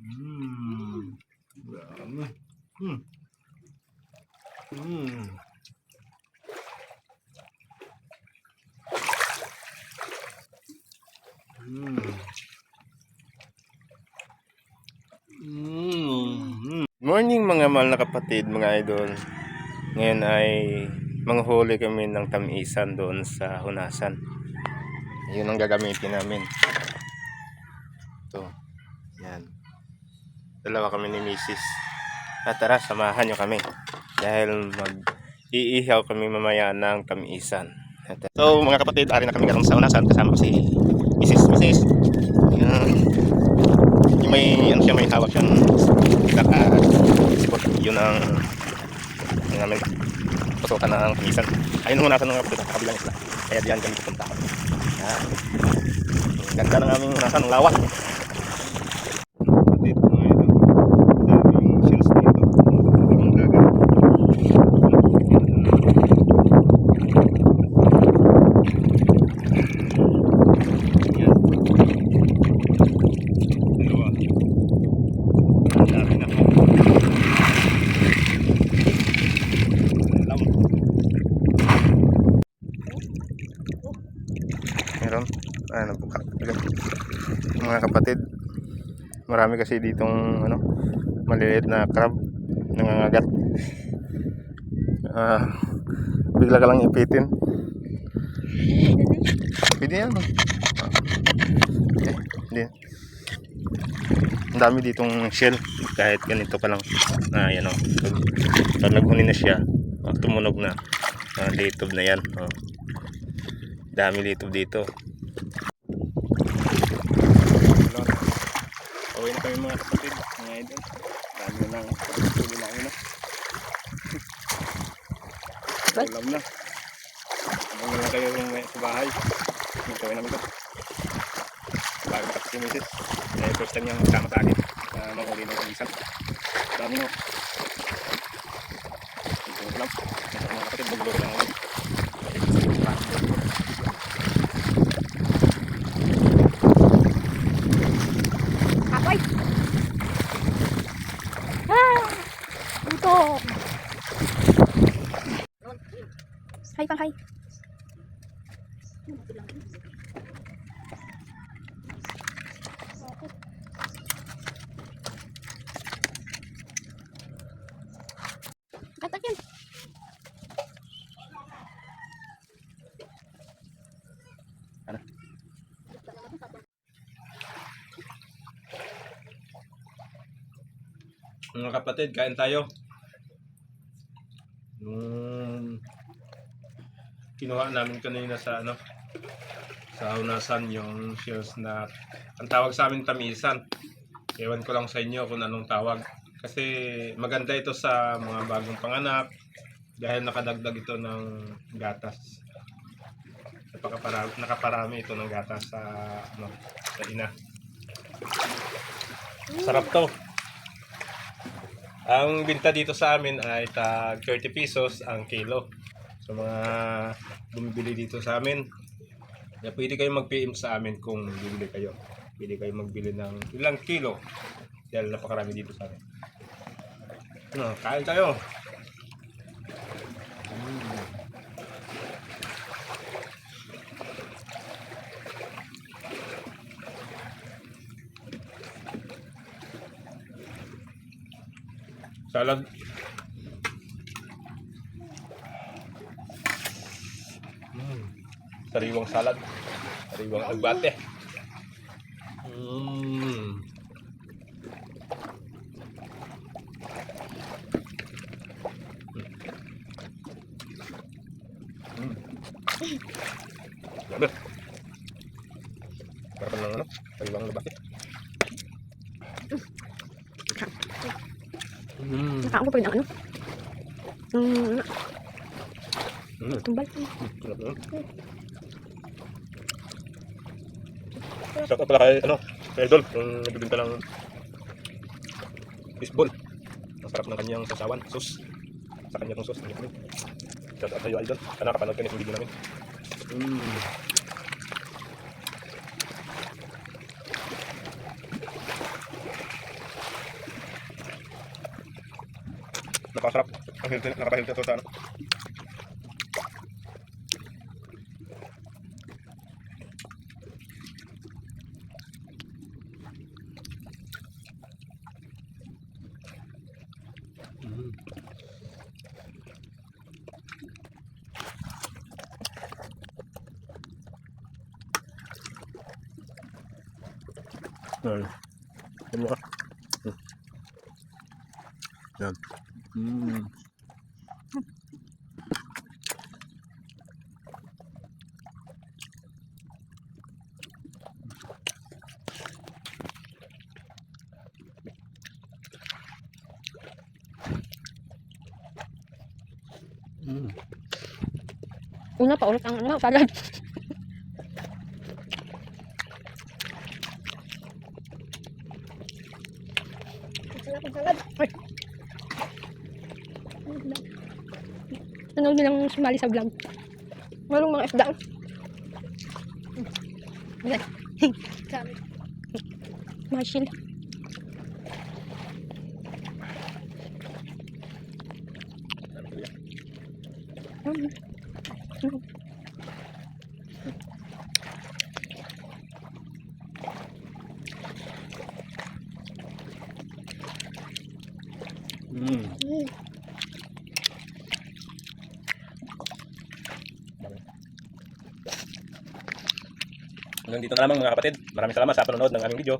Mmm. Dami. Hmm. Hmm. Hmm. Mm. Morning mga mahal na kapatid, mga idol. Ngayon ay manghuli kami ng tamisan doon sa Hunasan. Yun ang gagamitin namin. Ito. Yan. Dalawa kami ni Mrs. At tara, samahan nyo kami. Dahil mag iihaw kami mamaya ng tamisan. At- So mga kapatid, ari na kami ngayon sa Hunasan. Kasama ko si Mrs. Mrs. Yan. Yung may, ano siya, may hawak siyang kita at. Yun ang, yun namin pasukan ng tamisan. Ayun ang Hunasan ng kapatid, kabilang isla. Kaya diyan kami pupunta. Yan. Ang Ganda ng aming Hunasan, ang lawak. Kapatid, mga ito. Daming shells dito. Ang dagat. Yan. Dalawa. Ang dami na po. Alam. Meron. Ano buka. Mga kapatid. Marami kasi ditong ano maliliit na crab nangangagat. Ah, bigla ka lang ipitin. Pwede yan. no? Eh, hindi. Ang dami ditong shell kahit ganito pa lang. Ah, yan o. Pag, pag naghuni na siya, oh, tumunog na. Ah, litob na yan. Oh. Dami litob dito. Kami mga kapatid, mga idol. Dami lang pagkakuli na ano. Ulam na. Abangan lang kayo yung sa bahay. Yung gawin namin ito. Bago tapos si Mrs. Eh, first time niyang kasama sa akin. Uh, manghuli ng kalisan. Dami no. Ito lang. Mga kapatid, magluro lang ako. Apoy! Ah! Ito! Hay pang hay. Atak yan. Mga kapatid, kain tayo. Nung kinuha namin kanina sa ano sa hunasan yung shells na ang tawag sa amin tamisan. Ewan ko lang sa inyo kung anong tawag. Kasi maganda ito sa mga bagong panganak dahil nakadagdag ito ng gatas. Napakaparami, nakaparami ito ng gatas sa ano, sa ina. Sarap to. Ang binta dito sa amin ay tag 30 pesos ang kilo. So mga bumibili dito sa amin, kaya pwede kayo mag-PM sa amin kung bibili kayo. Pwede kayo magbili ng ilang kilo dahil napakarami dito sa amin. Ano, kain tayo. Mm. Salad. Mm. Sariwang salad. Sariwang agbate. Mm. Mm. Grabe. Parang ng ano? Sariwang agbate. Mm. Nakaano pa rin ang ano? Ang ano, Mm. tumbal. Na. Shout out pala kay, ano, kay Idol, yung nagbibinta ng fishball. Ang sarap ng kanyang sasawan, sus. Sa kanya itong sus. Shout out sa'yo, Idol. Sana kapanood ka nitong video namin. Mm. Napakasarap. Ang healthy, nakaka-healthy ito sa ano. Mm. Yan. Yan Mm. Mm. Una pa ulit ang ano, salad. Ano nilang sumali sa vlog? Marong mga isda. Mm. Mm. Mm. Hanggang dito na lamang mga kapatid. Maraming salamat sa panonood ng aming video.